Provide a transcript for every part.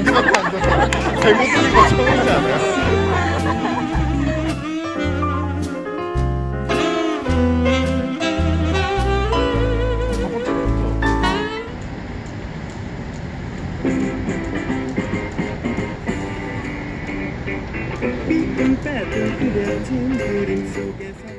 안좋다 안좋다 잘못 쓰는 거 처음이지 않아요? 빈 땀바닥 그려진 그림 속에서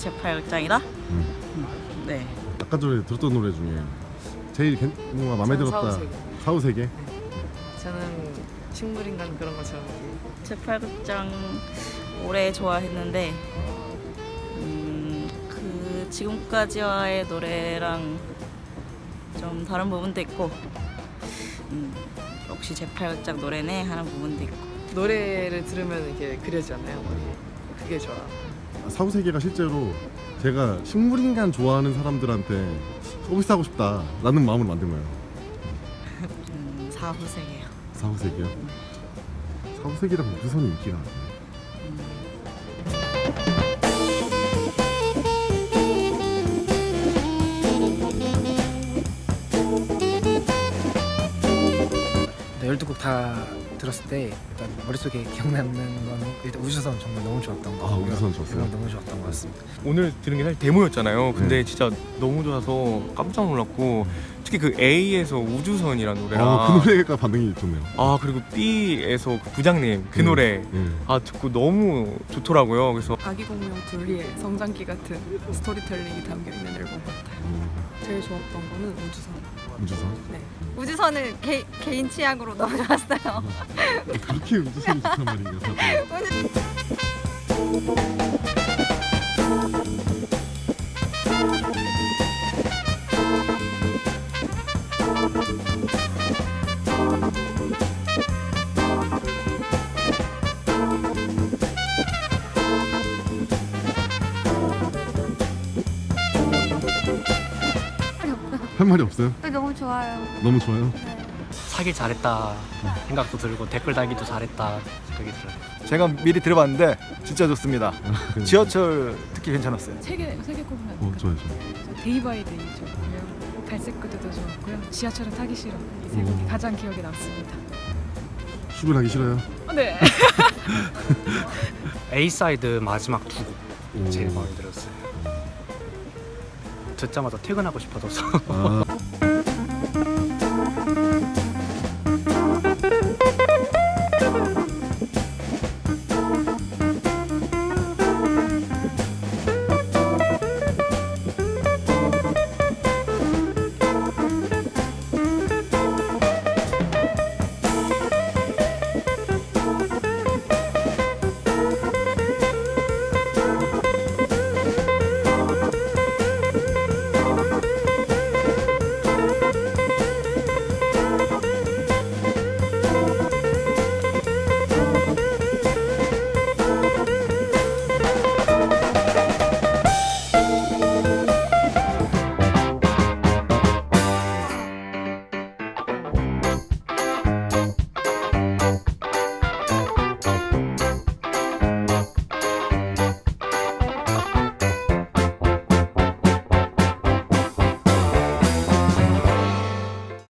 역시 제8극장이다. 네. 아까 전에 들었던 노래 중에 제일 괜- 뭔가 마음에 저는 들었다. 사후세계. 사후세계. 저는 식물인간 그런 것처럼 제8극장 오래 좋아했는데 음, 그 지금까지와의 노래랑 좀 다른 부분도 있고 음, 역시 제8극장 노래네 하는 부분도 있고 노래를 들으면 이렇게 그려지잖아요. 머리에. 그게 좋아. 사후 세계가 실제로 제가 식물인간 좋아하는 사람들한테 서비스하고 싶다라는 마음으로 만든 거예요. 음, 사후세계요. 사후 세계요. 사후 세계랑 우주선이 인기가 많아요. 네, 12곡 다 들었을 때 일단 머릿속에 기억나는 거는 일단 우주선 정말 너무 좋았던 거 아, 우주선 좋았어요? 이건 너무 좋았던 것 같습니다 오늘 들은 게 사실 데모였잖아요. 근데 네. 진짜 너무 좋아서 깜짝 놀랐고 특히 그 A에서 우주선이라는 노래랑 아, 그 노래가 반응이 좋네요. 아, 그리고 B에서 그 부장님 그 음, 노래 예. 아 듣고 너무 좋더라고요. 그래서 아기 공룡 둘리의 성장기 같은 스토리텔링이 담겨 있는 앨범 같아요. 음, 제일 좋았던 거는 우주선. 우주선. 네. 우주선은 개, 개인 취향으로 너무 좋았어요. 그렇게 우주선이 좋단 말이에요. 다들. 할 말이 없어요? 너무 좋아요. 너무 좋아요. 사길 잘했다 생각도 들고 댓글 달기도 잘했다 생각이 들어요. 제가 미리 들어봤는데 진짜 좋습니다. 네. 지하철 특히 괜찮았어요. 세개 세개 꼽으면 어, 좋아요, 좋아요. 데이 바이 데이 좋고요. 갈색 그대도 좋았고요. 지하철은 타기 싫어. 이 세 곡이 음. 가장 기억에 남습니다. 출근하기 싫어요? 네. A 사이드 마지막 두곡 오. 제일 마음에 들었어요. 듣자마자 퇴근하고 싶어져서. 아,